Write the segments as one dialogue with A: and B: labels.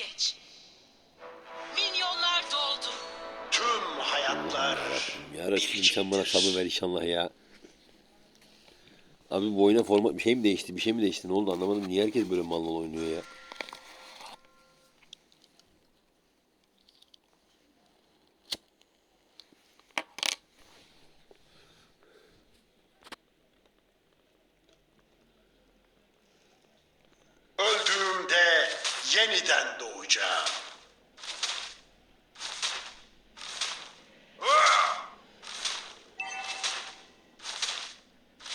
A: geç. Minyonlar doldu.
B: Tüm hayatlar
C: Ya Resulüm sen bana sabır ver inşallah ya. Abi bu oyuna format bir şey mi değişti? Bir şey mi değişti? Ne oldu anlamadım. Niye herkes böyle mal mal oynuyor ya?
B: öldüğümde yeniden doğacağım.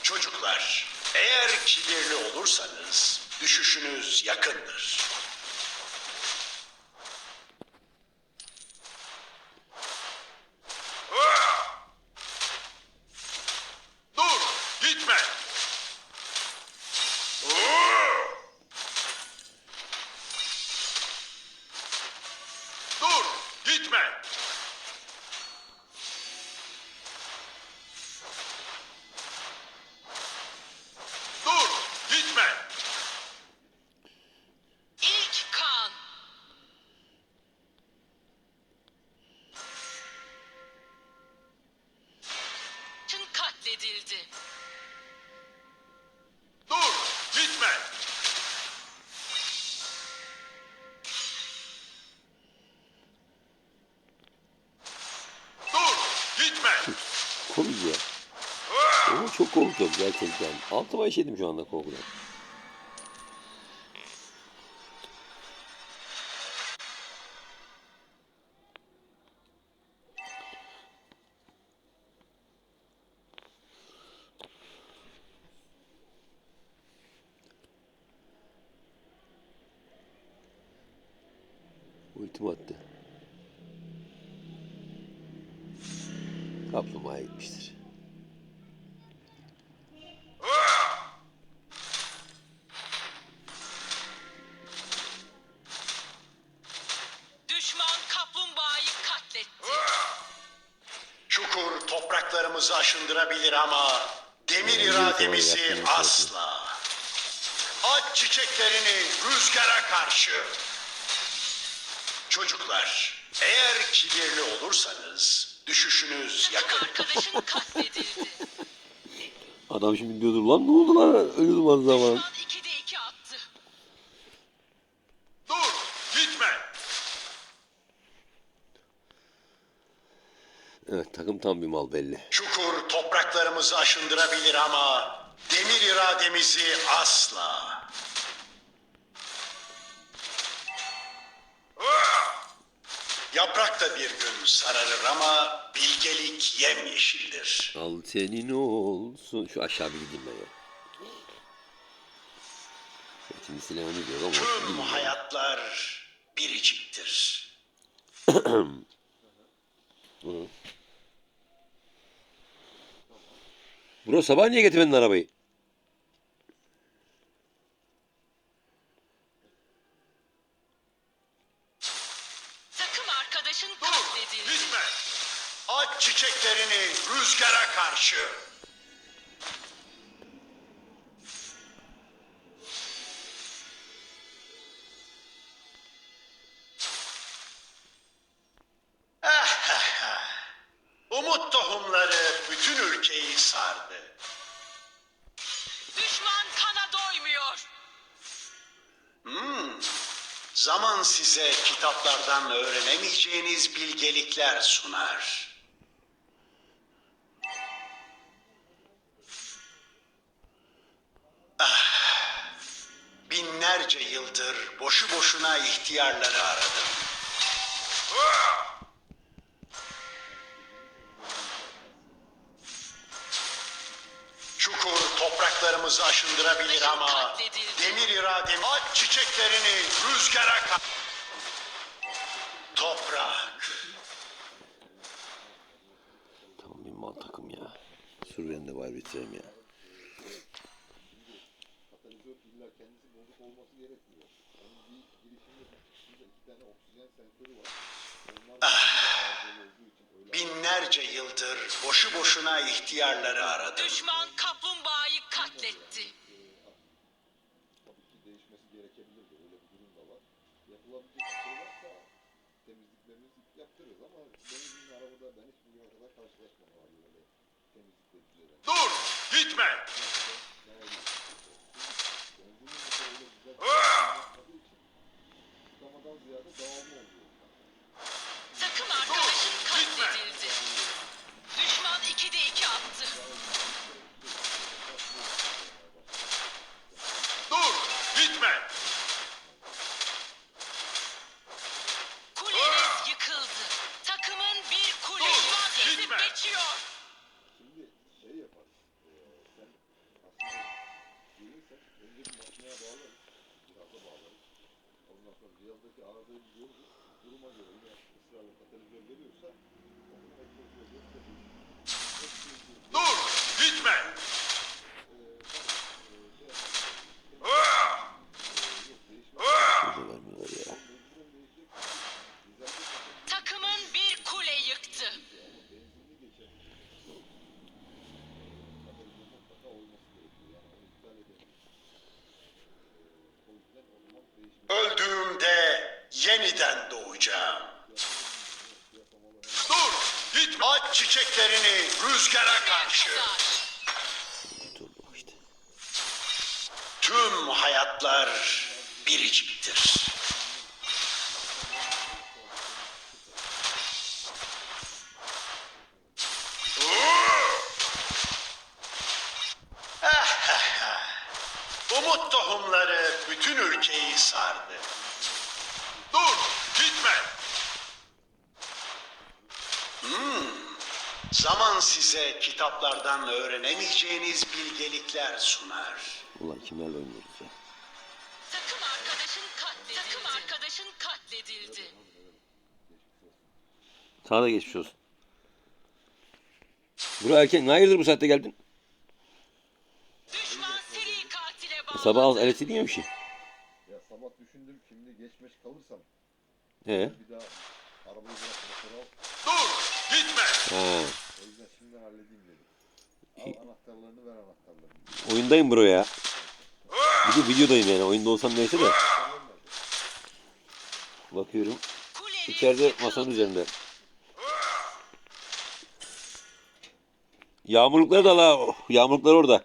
B: Çocuklar, eğer kibirli olursanız düşüşünüz yakındır. Dur, gitme. Dur, gitme. Dur, gitme.
A: İlk kan. Tüm katledildi.
B: Dur, gitme. Dur, gitme.
C: Komik ya. Ama çok korkuyorum gerçekten. Altıma işedim şu anda korkudan. Ultim attı. Kaplumbağa gitmiştir.
A: Düşman kaplumbağayı katletti.
B: Çukur topraklarımızı aşındırabilir ama demir irademizi asla. Aç çiçeklerini rüzgara karşı. Çocuklar, eğer kibirli olursanız düşüşünüz yakın.
A: arkadaşın katledildi.
C: Adam şimdi diyordur lan ne oldu lan ölüyordum az zaman.
A: Düşman 2'de 2 attı.
B: Dur, gitme.
C: Evet takım tam bir mal belli.
B: Çukur topraklarımızı aşındırabilir ama demir irademizi asla. Yaprak da bir gün sararır ama bilgelik yemyeşildir.
C: Al senin olsun. Şu aşağı bir gideyim ben ya. Şimdi silahını diyor ama
B: Tüm hayatlar biriciktir.
C: Bro sabah niye getirmedin arabayı?
A: Arkadaşın
B: Dur,
A: katledildi.
B: gitme. Aç çiçeklerini rüzgara karşı. Umut tohumları bütün ülkeyi sardı.
A: Düşman kana doymuyor.
B: Zaman size kitaplardan öğrenemeyeceğiniz bilgelikler sunar. Ah, binlerce yıldır boşu boşuna ihtiyarları aradım. Topraklarımızı aşındırabilir ama demir iradem aç çiçeklerini rüzgara ka- Toprak.
C: Tam bir mal takım ya. Sür ben de bari bitireyim ya.
D: öyle
B: Binlerce yıldır boşu boşuna ihtiyarları aradım.
A: Düşman kaplumbağayı katletti.
D: tabii ki değişmesi gerekebilir de öyle bir durum da var. Temizliklerimizi yaptırırız ama benim arabada ben hiç bugüne kadar karşılaşmadım abi böyle temizlikle düzelen.
B: Dur! Gitme!
D: Benzinin mesela öyle güzel yapmadığı için tıkamadan ziyade dağılma oluyor.
A: Takım arkadaşın
B: gitme.
A: katledildi. Düşman 2'de 2 attı.
B: Dur! Gitme!
A: Kuleniz yıkıldı. Takımın bir kule
B: Dur,
A: düşman ezip
B: gitme.
A: geçiyor.
D: Şimdi şey yaparız. Eee sen aslında gelirsen önce bir makineye bağlarız. Cihaza bağlarız. Ondan sonra cihazdaki ağırlığı biliyoruz. Duruma göre yine ısrarla katalizör veriyorsa onu egzozu gösteririz.
B: Dur! Gitme!
C: Şurada vermiyorlar ya.
A: Takımın bir kule yıktı.
B: Öldüğümde yeniden doğacağım. Dur! Gitme! Aç çiçeklerini rüzgara karşı. Tüm hayatlar biriciktir. Umut tohumları bütün ülkeyi sardı. Dur, gitme. Hmm, zaman size kitaplardan öğrenemeyeceğiniz bilgelikler sunar.
C: Ulan kimlerle oynuyoruz ya.
A: Takım arkadaşın katledildi. Takım arkadaşın katledildi.
C: Sana da geçmiş olsun. Buraya erken. Ne hayırdır bu saatte geldin?
A: Düşman seri katile bağladı.
C: Sabah az LSD mi bir şey?
D: Ya sabah düşündüm şimdi geç meç kalırsam
C: He.
D: bir daha arabayı bırak motoru al.
B: Dur, gitme.
C: Ha.
D: Şimdiden halledeyim dedim. Al anahtarlarını ver anahtarlarını.
C: Oyundayım bro ya. Bir de videodayım yani. Oyunda olsam neyse de. Bakıyorum. İçeride masanın üzerinde. Yağmurlukları da la. Yağmurluklar orada.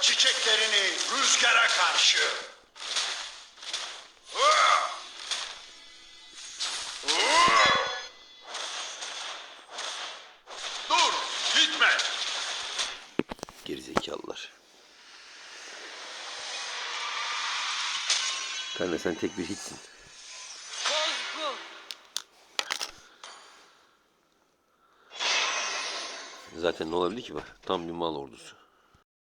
B: Çiçeklerini rüzgara karşı. Dur, gitme.
C: Gerizekalılar. Kanka sen tek bir hiçsin. Zaten ne olabilir ki bak. Tam bir mal ordusu.